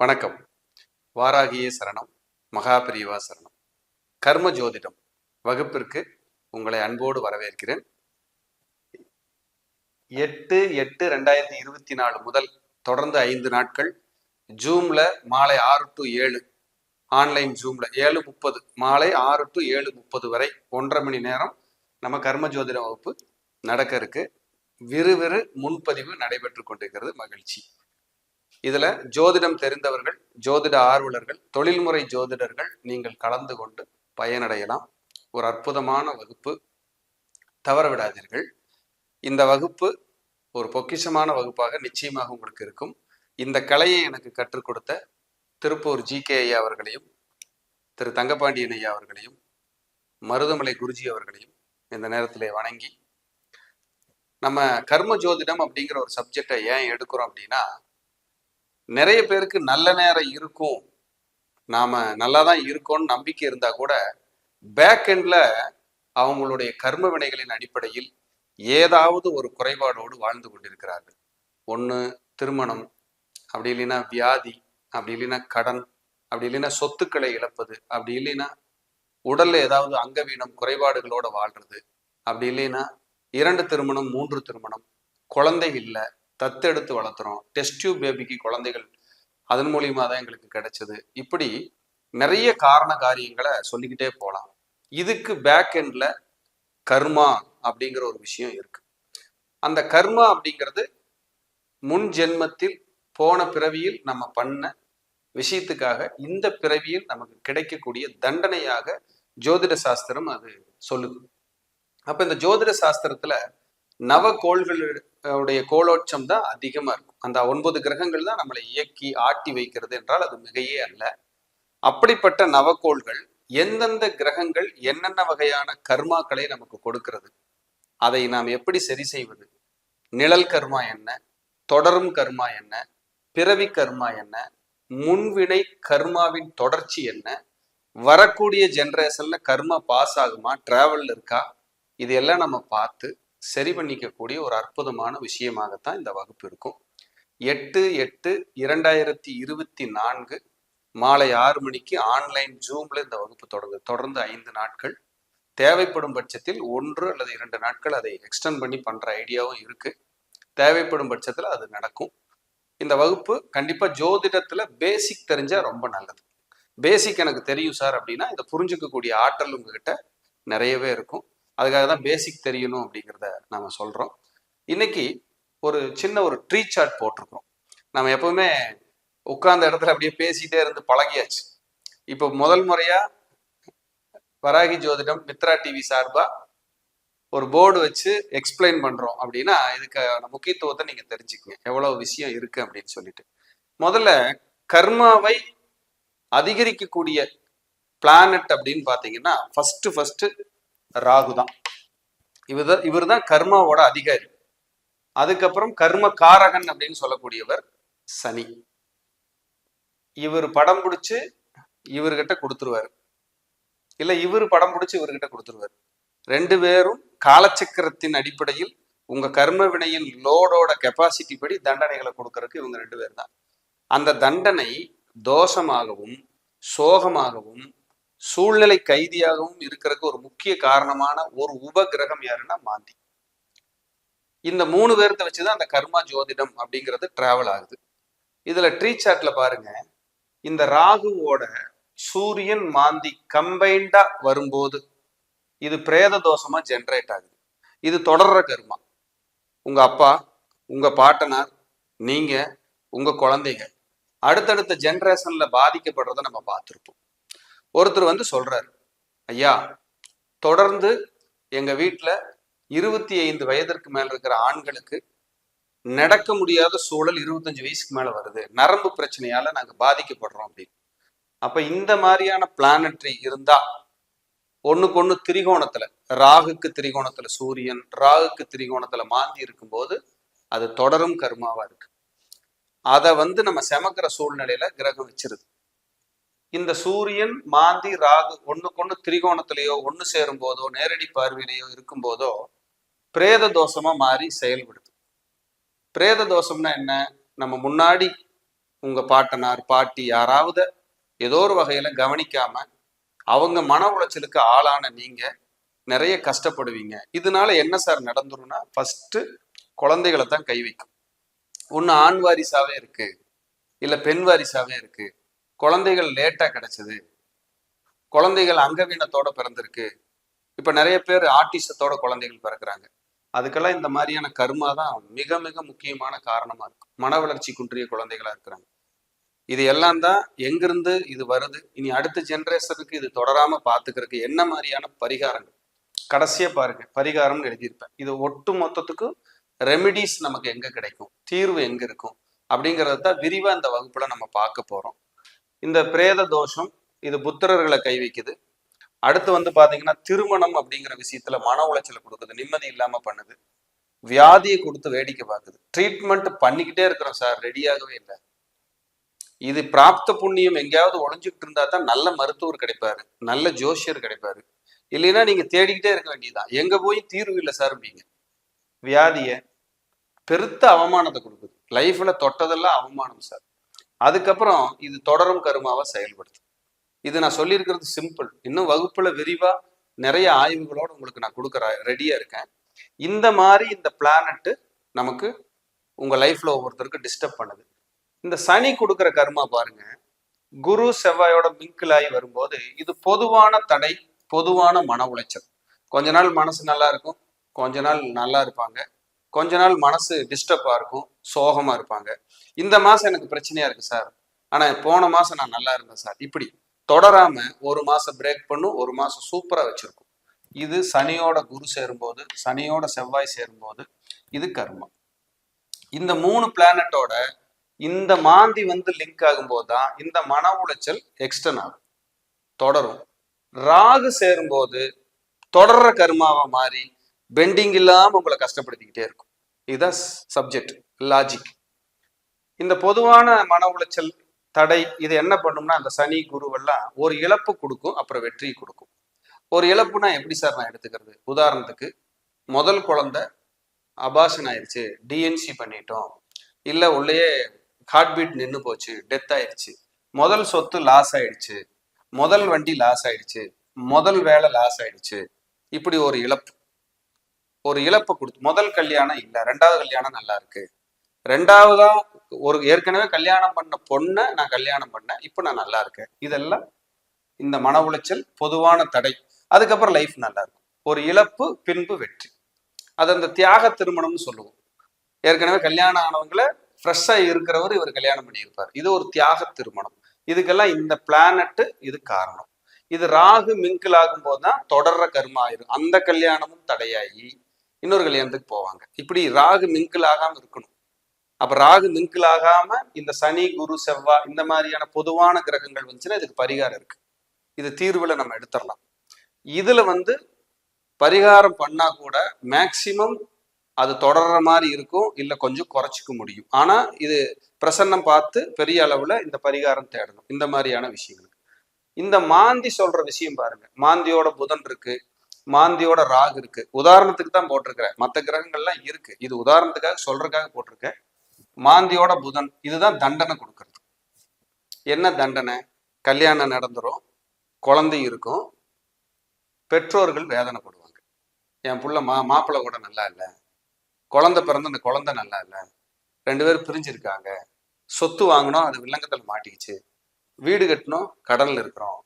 வணக்கம். வாராகிய சரணம் மகாபிரிவா சரணம். கர்ம ஜோதிடம் வகுப்பிற்கு உங்களை அன்போடு வரவேற்கிறேன். எட்டு எட்டு ரெண்டாயிரத்தி இருபத்தி நாலு முதல் தொடர்ந்து ஐந்து நாட்கள் ஜூம்ல மாலை ஆறு டு ஏழு ஆன்லைன் ஜூம்ல ஏழு முப்பது மாலை ஆறு டு ஏழு முப்பது வரை ஒன்றரை மணி நேரம் நம்ம கர்ம ஜோதிட வகுப்பு நடக்க இருக்கு. விறுவிறு முன்பதிவு நடைபெற்று கொண்டிருக்கிறது மகிழ்ச்சி. இதுல ஜோதிடம் தெரிந்தவர்கள் ஜோதிட ஆர்வலர்கள் தொழில்முறை ஜோதிடர்கள் நீங்கள் கலந்து கொண்டு பயனடையலாம். ஒரு அற்புதமான வகுப்பு. தவற விடாதீர்கள். இந்த வகுப்பு ஒரு பொக்கிஷமான வகுப்பாக நிச்சயமாக உங்களுக்கு இருக்கும். இந்த கலையை எனக்கு கற்றுக் கொடுத்த திருப்பூர் ஜி கே ஐயா அவர்களையும் திரு தங்கபாண்டியன் ஐயா அவர்களையும் மருதமலை குருஜி அவர்களையும் இந்த நேரத்திலே வணங்கி நம்ம கர்ம ஜோதிடம் அப்படிங்கிற ஒரு சப்ஜெக்டை ஏன் எடுக்கிறோம் அப்படின்னா நிறைய பேருக்கு நல்ல நேரம் இருக்கும். நாம நல்லா தான் இருக்கோம்னு நம்பிக்கை இருந்தா கூட பேக் எண்ட்ல அவங்களுடைய கர்ம வினைகளின் அடிப்படையில் ஏதாவது ஒரு குறைபாடோடு வாழ்ந்து கொண்டிருக்கிறார்கள். ஒன்று திருமணம் அப்படி இல்லைன்னா வியாதி அப்படி இல்லைன்னா கடன் அப்படி இல்லைன்னா சொத்துக்களை இழப்பது அப்படி இல்லைன்னா உடல்ல ஏதாவது அங்கவீனம் குறைபாடுகளோட வாழ்றது அப்படி இல்லைன்னா இரண்டு திருமணம் மூன்று திருமணம் குழந்தை இல்லை தத்தெடுத்து வளர்த்துறோம். டெஸ்ட் பேபிக்கு குழந்தைகள் அதன் மூலியமாக தான் எங்களுக்கு கிடைச்சது. இப்படி நிறைய காரண காரியங்களை சொல்லிக்கிட்டே போகலாம். இதுக்கு பேக் எண்டில் கர்மா அப்படிங்கிற ஒரு விஷயம் இருக்கு. அந்த கர்மா அப்படிங்கிறது முன் ஜென்மத்தில் போன பிறவியில் நம்ம பண்ண விஷயத்துக்காக இந்த பிறவியில் நமக்கு கிடைக்கக்கூடிய தண்டனையாக ஜோதிட சாஸ்திரம் அது சொல்லுது. அப்ப இந்த ஜோதிட சாஸ்திரத்துல நவ உடைய கோலோச்சம் தான் அதிகமாக இருக்கும். அந்த ஒன்பது கிரகங்கள் தான் நம்மளை இயக்கி ஆட்டி வைக்கிறது என்றால் அது மிகையே அல்ல. அப்படிப்பட்ட நவக்கோள்கள் எந்தெந்த கிரகங்கள் என்னென்ன வகையான கர்மாக்களை நமக்கு கொடுக்கிறது? அதை நாம் எப்படி சரி செய்வது? நிழல் கர்மா என்ன? தொடரும் கர்மா என்ன? பிறவி கர்மா என்ன? முன்வினை கர்மாவின் தொடர்ச்சி என்ன? வரக்கூடிய ஜென்ரேஷன்ல கர்மா பாஸ் ஆகுமா? டிராவல் இருக்கா? இது எல்லாம் நம்ம பார்த்து சரி பண்ணிக்கக்கூடிய ஒரு அற்புதமான விஷயமாகத்தான் இந்த வகுப்பு இருக்கும். எட்டு எட்டு இரண்டாயிரத்தி இருபத்தி நான்கு மாலை ஆறு மணிக்கு ஆன்லைன் ஜூம்ல இந்த வகுப்பு தொடங்குது தொடர்ந்து ஐந்து நாட்கள். தேவைப்படும் பட்சத்தில் ஒன்று அல்லது இரண்டு நாட்கள் அதை எக்ஸ்டெண்ட் பண்ணி பண்ற ஐடியாவும் இருக்கு. தேவைப்படும் பட்சத்தில் அது நடக்கும். இந்த வகுப்பு கண்டிப்பா ஜோதிடத்துல பேசிக் தெரிஞ்சா ரொம்ப நல்லது. பேசிக் எனக்கு தெரியும் சார் அப்படின்னா இதை புரிஞ்சுக்கக்கூடிய ஆற்றல் உங்ககிட்ட நிறையவே இருக்கும். அதுக்காக தான் பேசிக் தெரியணும் அப்படிங்கிறத நம்ம சொல்கிறோம் இன்னைக்கு ஒரு சின்ன ஒரு ட்ரீ சார்ட் போட்டிருக்கோம் நம்ம எப்பவுமே உட்கார்ந்த இடத்துல அப்படியே பேசிட்டே இருந்து பழகியாச்சு. இப்போ முதல் முறையா வராகி ஜோதிடம் மித்ரா டிவி சார்பா ஒரு போர்டு வச்சு எக்ஸ்பிளைன் பண்றோம் அப்படின்னா இதுக்கான முக்கியத்துவத்தை நீங்க தெரிஞ்சுக்கங்க. எவ்வளவு விஷயம் இருக்கு அப்படின்னு சொல்லிட்டு. முதல்ல கர்மாவை அதிகரிக்கக்கூடிய பிளானட் அப்படின்னு பாத்தீங்கன்னா ஃபர்ஸ்ட் ஃபர்ஸ்ட் ராகு தான். இவர் தான் இவர் தான் கர்மாவோட அதிகாரி. அதுக்கப்புறம் கர்ம காரகன் அப்படின்னு சொல்லக்கூடியவர் சனி. இவர் படம் பிடிச்சு இவர்கிட்ட கொடுத்துருவாரு. இல்ல இவர் படம் பிடிச்சி இவர்கிட்ட கொடுத்துருவாரு. ரெண்டு பேரும் காலச்சக்கரத்தின் அடிப்படையில் உங்க கர்ம வினையின் லோடோட கெப்பாசிட்டி படி தண்டனைகளை கொடுக்கறதுக்கு இவங்க ரெண்டு பேர் தான் அந்த தண்டனை தோஷமாகவும் சோகமாகவும் சூழ்நிலை கைதியாகவும் இருக்கிறதுக்கு ஒரு முக்கிய காரணமான ஒரு உபகிரகம் யாருன்னா மாந்தி. இந்த மூணு பேர்த்த வச்சுதான் அந்த கர்மா ஜோதிடம் அப்படிங்கிறது டிராவல் ஆகுது. இதுல ட்ரீ சார்ட்ல பாருங்க. இந்த ராகுவோட சூரியன் மாந்தி கம்பைண்டா வரும்போது இது பிரேத தோஷமா ஜென்ரேட் ஆகுது. இது தொடர்ற கர்மா. உங்க அப்பா உங்க பாட்டனார் நீங்க உங்க குழந்தைங்க அடுத்தடுத்த ஜென்ரேஷன்ல பாதிக்கப்படுறத நம்ம பார்த்துருப்போம். ஒருத்தர் வந்து சொல்றாரு ஐயா தொடர்ந்து எங்க வீட்டுல இருபத்தி ஐந்து வயதிற்கு மேல இருக்கிற ஆண்களுக்கு நடக்க முடியாத சூழல் இருபத்தஞ்சு வயசுக்கு மேல வருது. நரம்பு பிரச்சனையால நாங்க பாதிக்கப்படுறோம் அப்படின்னு. அப்ப இந்த மாதிரியான பிளானட்ரி இருந்தா ஒண்ணுக்கு ஒண்ணு திரிகோணத்துல ராகுக்கு திரிகோணத்துல சூரியன் ராகுக்கு திரிகோணத்துல மாந்தி இருக்கும்போது அது தொடரும் கருமாவா இருக்கு. அதை வந்து நம்ம செமக்கிற சூழ்நிலையில கிரகம் வச்சிருது. இந்த சூரியன் மாந்தி ராகு ஒண்ணுக்கு ஒண்ணு திரிகோணத்திலேயோ ஒண்ணு சேரும் போதோ நேரடி பார்வையிலேயோ இருக்கும் போதோ பிரேத தோஷமா மாறி செயல்படுது. பிரேத தோஷம்னா என்ன? நம்ம முன்னாடி உங்க பாட்டனார் பாட்டி யாராவது ஏதோ ஒரு வகையில கவனிக்காம அவங்க மன உளைச்சலுக்கு ஆளான நீங்க நிறைய கஷ்டப்படுவீங்க. இதனால என்ன சார் நடந்துரும்னா ஃபர்ஸ்ட் குழந்தைகளை தான் கை வைக்கும். ஒன்று ஆண் வாரிசாவே இருக்கு இல்ல பெண் வாரிசாவே இருக்கு. குழந்தைகள் லேட்டா கிடைச்சது. குழந்தைகள் அங்கவீனத்தோட பிறந்திருக்கு. இப்ப நிறைய பேர் ஆர்டிஸ்டத்தோட குழந்தைகள் பிறக்கிறாங்க. அதுக்கெல்லாம் இந்த மாதிரியான கர்மா தான் மிக மிக முக்கியமான காரணமா இருக்கும் மன வளர்ச்சி குன்றிய குழந்தைகளா இருக்கிறாங்க. இது எல்லாம் தான் எங்கிருந்து இது வருது? இனி அடுத்த ஜென்ரேஷனுக்கு இது தொடராம பார்த்துக்கிறதுக்கு என்ன மாதிரியான பரிகாரங்கள்? கடைசியா பாருங்க பரிகாரம்னு எழுதியிருப்பேன். இது ஒட்டு மொத்தத்துக்கும் ரெமிடிஸ் நமக்கு எங்க கிடைக்கும்? தீர்வு எங்க இருக்கும்? அப்படிங்கறது தான் விரிவாக இந்த வகுப்புல நம்ம பார்க்க போறோம். இந்த பிரேத தோஷம் இது புத்திரர்களை கை வைக்குது. அடுத்து வந்து பாத்தீங்கன்னா திருமணம் அப்படிங்கிற விஷயத்துல மன உளைச்சல் கொடுக்குது நிம்மதி இல்லாம பண்ணுது வியாதியை கொடுத்து வேடிக்கை பார்க்குது ட்ரீட்மெண்ட் பண்ணிக்கிட்டே இருக்கிறோம் சார் ரெடியாகவே இல்லை. இது பிராப்த புண்ணியம் எங்கேயாவது ஒளிஞ்சுக்கிட்டு இருந்தா தான் நல்ல மருத்துவர் கிடைப்பாரு நல்ல ஜோஷியர் கிடைப்பாரு. இல்லைன்னா நீங்க தேடிக்கிட்டே இருக்க வேண்டியதுதான். எங்க போய் தீர்வு இல்லை சார் அப்படிங்க வியாதிய பெருத்த அவமானத்தை கொடுக்குது. லைஃப்ல தொட்டதெல்லாம் அவமானம் சார் அதுக்கப்புறம் இது தொடரும் கருமாவா செயல்படுது இது நான் சொல்லியிருக்கிறது சிம்பிள் இன்னும் வகுப்புல விரிவா நிறைய ஆய்வுகளோடு உங்களுக்கு நான் கொடுக்குற ரெடியா இருக்கேன். இந்த மாதிரி இந்த பிளானட்டு நமக்கு உங்க லைஃப்ல ஒவ்வொருத்தருக்கு டிஸ்டர்ப் பண்ணுது. இந்த சனி கொடுக்குற கர்மா பாருங்க. குரு செவ்வாயோட மிங்கிள் ஆகி வரும்போது இது பொதுவான தடை பொதுவான மன உளைச்சல். கொஞ்ச நாள் மனசு நல்லா இருக்கும் கொஞ்ச நாள் நல்லா இருப்பாங்க. கொஞ்ச நாள் மனசு டிஸ்டர்பா இருக்கும் சோகமா இருப்பாங்க. இந்த மாசம் எனக்கு பிரச்சனையா இருக்கு சார் ஆனா போன மாசம் நான் நல்லா இருந்தேன் சார் இப்படி தொடராம ஒரு மாசம் பிரேக் பண்ணும் ஒரு மாசம் சூப்பரா வச்சிருக்கும். இது சனியோட குரு சேரும்போது சனியோட செவ்வாய் சேரும்போது இது கர்மம் இந்த மூணு பிளானட்டோட இந்த மாந்தி வந்து லிங்க் ஆகும்போது தான் இந்த மன உளைச்சல் எக்ஸ்டன் ஆகும். தொடரும். ராகு சேரும்போது தொடர்ற கர்மாவை மாறி பெண்டிங் இல்லாமல் உங்களை கஷ்டப்படுத்திக்கிட்டே இருக்கும். இதுதான் சப்ஜெக்ட் லாஜிக் இந்த பொதுவான மன உளைச்சல் தடை இது என்ன பண்ணும்னா அந்த சனி குருவெல்லாம் ஒரு இழப்பு கொடுக்கும் அப்புறம் வெற்றி கொடுக்கும். ஒரு இழப்புனா எப்படி சார் நான் எடுத்துக்கிறது? உதாரணத்துக்கு முதல் குழந்தை அபாஷன் ஆயிடுச்சு டிஎன்சி பண்ணிட்டோம். இல்லை உள்ளேயே ஹார்ட் பீட் நின்று போச்சு டெத் ஆயிடுச்சு முதல் சொத்து லாஸ் ஆயிடுச்சு முதல் வண்டி லாஸ் ஆயிடுச்சு முதல் வேலை லாஸ் ஆயிடுச்சு இப்படி ஒரு இழப்பு. ஒரு இழப்பை கொடுத்து முதல் கல்யாணம் இல்லை ரெண்டாவது கல்யாணம் நல்லா இருக்கு. ரெண்டாவதா ஒரு ஏற்கனவே கல்யாணம் பண்ண பொண்ணை நான் கல்யாணம் பண்ணேன் இப்போ நான் நல்லா இருக்கேன். இதெல்லாம் இந்த மன உளைச்சல் பொதுவான தடை. அதுக்கப்புறம் லைஃப் நல்லா இருக்கும். ஒரு இழப்பு பின்பு வெற்றி. அது அந்த தியாக திருமணம்னு சொல்லுவோம். ஏற்கனவே கல்யாணம் ஆனவங்களை ஃப்ரெஷ்ஷாக இருக்கிறவர் இவர் கல்யாணம் பண்ணியிருப்பார். இது ஒரு தியாக திருமணம். இதுக்கெல்லாம் இந்த பிளானட்டு இது காரணம். இது ராகு மிங்கிள் ஆகும்போது தான் தொடர்ற கர்மா ஆயிரும். அந்த கல்யாணமும் தடையாகி இன்னொரு கல்யாணத்துக்கு போவாங்க. இப்படி ராகு மிங்கிள் ஆகாம இருக்கணும். அப்ப ராகு மிங்கிள் ஆகாம இந்த சனி குரு செவ்வாய் இந்த மாதிரியான பொதுவான கிரகங்கள் வந்துச்சுன்னா இதுக்கு பரிகாரம் இருக்கு. இது தீர்வுல நம்ம எடுத்துடலாம். இதுல வந்து பரிகாரம் பண்ணா கூட மேக்சிமம் அது தொடர்ற மாதிரி இருக்கும் இல்ல கொஞ்சம் குறைச்சிக்க முடியும். ஆனா இது பிரசன்னம் பார்த்து பெரிய அளவுல இந்த பரிகாரம் தேடணும். இந்த மாதிரியான விஷயங்களுக்கு. இந்த மாந்தி சொல்ற விஷயம் பாருங்க. மாந்தியோட புதன் இருக்கு. மாந்தியோட ராகு இருக்கு. உதாரணத்துக்கு தான் போட்டிருக்கிறேன். மற்ற கிரகங்கள்லாம் இருக்கு. இது உதாரணத்துக்காக சொல்றதுக்காக போட்டிருக்கேன். மாந்தியோட புதன் இதுதான் தண்டனை கொடுக்கறது. என்ன தண்டனை? கல்யாணம் நடந்துரும். குழந்தை இருக்கும். பெற்றோர்கள் வேதனைப்படுவாங்க. என் புள்ள மா மாப்பிள்ளை கூட நல்லா இல்லை. குழந்தை பிறந்த அந்த குழந்தை நல்லா இல்லை. ரெண்டு பேரும் பிரிஞ்சிருக்காங்க. சொத்து வாங்கினோம் அது வில்லங்கத்தில் மாட்டிக்கிச்சு. வீடு கட்டணும் கடல்ல இருக்கிறோம்.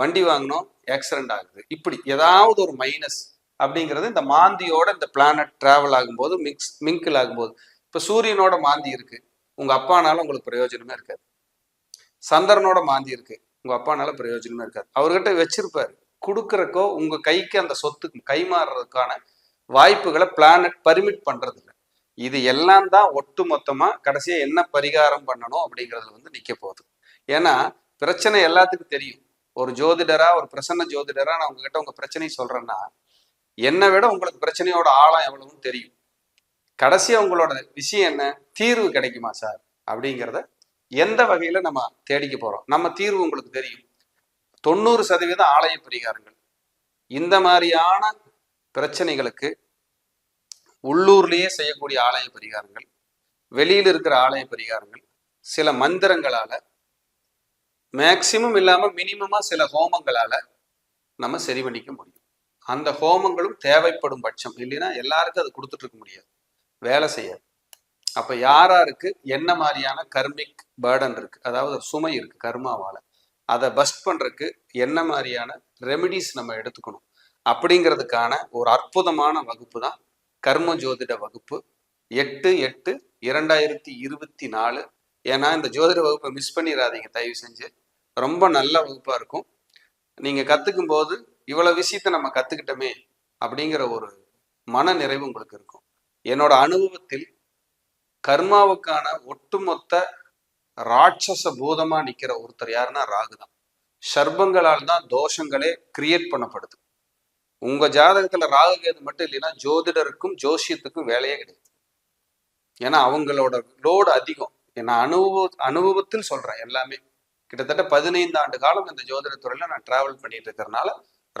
வண்டி வாங்கினோம் ஆக்சிடென்ட் ஆகுது. இப்படி ஏதாவது ஒரு மைனஸ் அப்படிங்கிறது இந்த மாந்தியோட இந்த பிளானட் டிராவல் ஆகும்போது மிக்ஸ் மிங்கிள் ஆகும்போது. இப்போ சூரியனோட மாந்தி இருக்கு. உங்க அப்பானால உங்களுக்கு பிரயோஜனமே இருக்காது. சந்திரனோட மாந்தி இருக்கு. உங்க அப்பானால பிரயோஜனமே இருக்காது. அவர்கிட்ட வச்சிருப்பாரு. கொடுக்குறக்கோ உங்க கைக்கு அந்த சொத்துக்கு கைமாறுறதுக்கான வாய்ப்புகளை பிளானட் பர்மிட் பண்றது இல்லை இது எல்லாம் தான் ஒட்டு மொத்தமா கடைசியா என்ன பரிகாரம் பண்ணணும் அப்படிங்கிறதுல வந்து நிக்க போகுது. ஏன்னா பிரச்சனை எல்லாத்துக்கும் தெரியும். ஒரு ஜோதிடரா ஒரு பிரசன்ன ஜோதிடரா நான் உங்ககிட்ட உங்க பிரச்சனையை சொல்றேன்னா என்னை விட உங்களுக்கு பிரச்சனையோட ஆழம் எவ்வளவுன்னு தெரியும். கடைசியா உங்களோட விஷயம் என்ன? தீர்வு கிடைக்குமா சார்? அப்படிங்கிறத எந்த வகையில நம்ம தேடிக்க போறோம்? நம்ம தீர்வு உங்களுக்கு தெரியும். தொண்ணூறு சதவீத ஆலய பரிகாரங்கள். இந்த மாதிரியான பிரச்சனைகளுக்கு உள்ளூர்லயே செய்யக்கூடிய ஆலய பரிகாரங்கள் வெளியில் இருக்கிற ஆலய பரிகாரங்கள் சில மந்திரங்களால மேக்சிமம் இல்லாம மினிமமா சில ஹோமங்களால நம்ம சரி பண்ணிக்க முடியும். அந்த ஹோமங்களும் தேவைப்படும் பட்சம். இல்லைன்னா எல்லாருக்கும் அது கொடுத்துட்டு இருக்க முடியாது. வேலை செய்யாது. அப்ப யாராருக்கு என்ன மாதிரியான கர்மிக் பேர்டன் இருக்கு? அதாவது சுமை இருக்கு கர்மாவால. அதை பஸ்ட் பண்றதுக்கு என்ன மாதிரியான ரெமிடிஸ் நம்ம எடுத்துக்கணும்? அப்படிங்கிறதுக்கான ஒரு அற்புதமான வகுப்பு தான் கர்ம ஜோதிட வகுப்பு. எட்டு எட்டு இரண்டாயிரத்தி இருபத்தி நாலு. ஏன்னா இந்த ஜோதிட வகுப்பை மிஸ் பண்ணிடாதீங்க. தயவு செஞ்சு. ரொம்ப நல்ல வகுப்பாக இருக்கும். நீங்கள் கற்றுக்கும் போது இவ்வளோ விஷயத்த நம்ம கற்றுக்கிட்டோமே அப்படிங்கிற ஒரு மன நிறைவு உங்களுக்கு இருக்கும். என்னோட அனுபவத்தில் கர்மாவுக்கான ஒட்டுமொத்த ராட்சச பூதமா நிக்கிற ஒருத்தர் யாருன்னா ராகு தான். சர்பங்களால் தான் தோஷங்களே கிரியேட் பண்ணப்படுது. உங்க ஜாதகத்துல ராகு கேது மட்டும் இல்லைன்னா ஜோதிடருக்கும் ஜோசியத்துக்கும் வேலையே கிடையாது. ஏன்னா அவங்களோட லோடு அதிகம். நான் அனுபவ அனுபவத்தில் சொல்றேன் எல்லாமே. கிட்டத்தட்ட பதினைந்து ஆண்டு காலம் இந்த ஜோதிட துறையில நான் டிராவல் பண்ணிட்டு இருக்கிறனால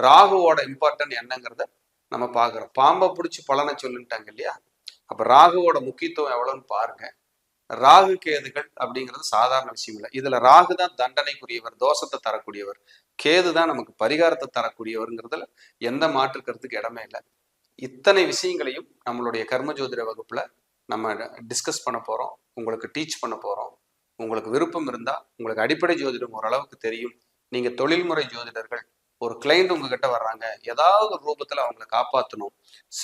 ராகுவோட இம்பார்ட்டன்ட் என்னங்கிறத நம்ம பார்க்குறோம். பாம்பை பிடிச்சி பலனை சொல்லுன்ட்டாங்க இல்லையா? அப்ப ராகுவோட முக்கியத்துவம் எவ்வளவுன்னு பாருங்க. ராகு கேதுகள் அப்படிங்கிறது சாதாரண விஷயம் இல்லை. இதுல ராகு தான் தண்டனைக்குரியவர் தோஷத்தை தரக்கூடியவர் கேது தான் நமக்கு பரிகாரத்தை தரக்கூடியவருங்கிறதுல எந்த மாற்று கருத்துக்கு இடமே இல்லை. இத்தனை விஷயங்களையும் நம்மளுடைய கர்ம ஜோதிட வகுப்புல நம்ம டிஸ்கஸ் பண்ண போறோம். உங்களுக்கு டீச் பண்ண போறோம். உங்களுக்கு விருப்பம் இருந்தால் உங்களுக்கு அடிப்படை ஜோதிடம் ஓரளவுக்கு தெரியும். நீங்கள் தொழில்முறை ஜோதிடர்கள் ஒரு கிளைண்ட் உங்ககிட்ட வர்றாங்க. ஏதாவது ஒரு ரூபத்தில் அவங்கள காப்பாற்றணும்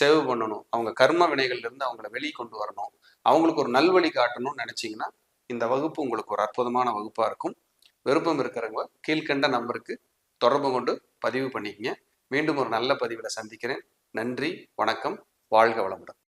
சேவ் பண்ணணும். அவங்க கர்ம வினைகள்லேருந்து அவங்கள வெளியே கொண்டு வரணும். அவங்களுக்கு ஒரு நல்வழி காட்டணும்னு நினச்சிங்கன்னா இந்த வகுப்பு உங்களுக்கு ஒரு அற்புதமான வகுப்பாக இருக்கும். விருப்பம் இருக்கிறவங்க கீழ்கண்ட நம்பருக்கு தொடர்பு கொண்டு பதிவு பண்ணிக்கங்க. மீண்டும் ஒரு நல்ல பதிவில் சந்திக்கிறேன். நன்றி வணக்கம் வாழ்க வளமுடன்.